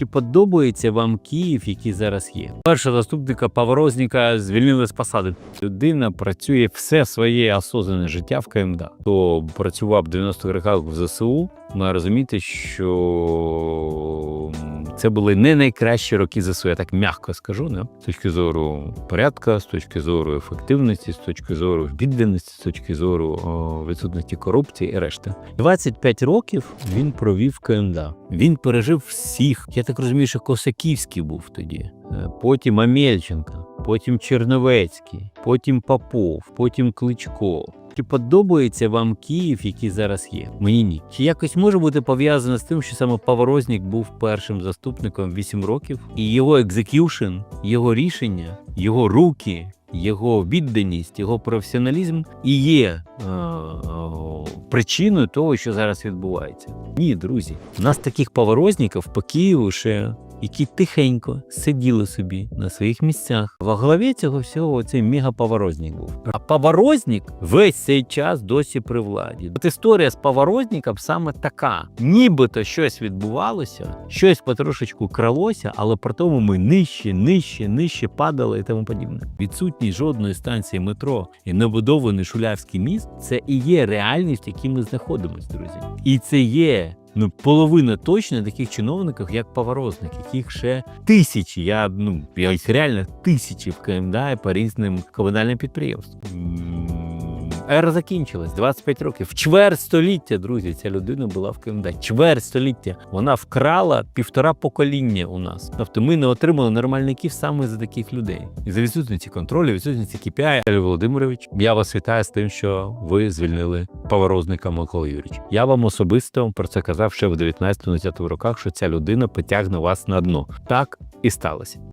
Чи подобається вам Київ, який зараз є? Першого заступника Паврозніка звільнили з посади. Людина працює все своє осознане життя в КМДА. Хто працював в 90-х роках в ЗСУ, має розуміти, що це були не найкращі роки ЗСУ, я так м'яко скажу, не? з точки зору порядка, з точки зору ефективності, з точки зору відданості, з точки зору о, відсутності корупції і решта. 25 років він провів КМДА. Він пережив всіх. Я так розумію, що Косаківський був тоді. Е, Потім Амельченка, потім Черновецький, потім Попов, потім Кличко. Чи подобається вам Київ, який зараз є? Мені ні. Чи якось може бути пов'язано з тим, що саме Паврознік був першим заступником 8 років, і його екзекюшн, його рішення, його руки, його відданість, його професіоналізм і є е, е, причиною того, що зараз відбувається? Ні, друзі, у нас таких поворозників по Києву ще. Які тихенько сиділи собі на своїх місцях. Во главі цього всього цей мегаповорозник був. А поворозник весь цей час досі при владі. От історія з поворозником саме така: нібито щось відбувалося, щось потрошечку кралося, але при тому ми нижче, нижче, нижче падали і тому подібне. Відсутність жодної станції метро і небудований шулявський міст це і є реальність, в якій ми знаходимося, друзі. І це є ну, половина точно таких чиновників, як Поворозник, яких ще тисячі. Я ну я реально тисячі в КМДА по різним комунальним підприємствам. Ера закінчилась 25 років. В чверть століття, друзі, ця людина була в КМДА. Чверть століття. Вона вкрала півтора покоління у нас. Тобто ми не отримали нормальників саме за таких людей. І за відсутності контролю, відсутності KPI. Віталій Володимирович, я вас вітаю з тим, що ви звільнили поворозника Микола Юрійович. Я вам особисто про це казав ще в 19-20 роках, що ця людина потягне вас на дно. Так і сталося.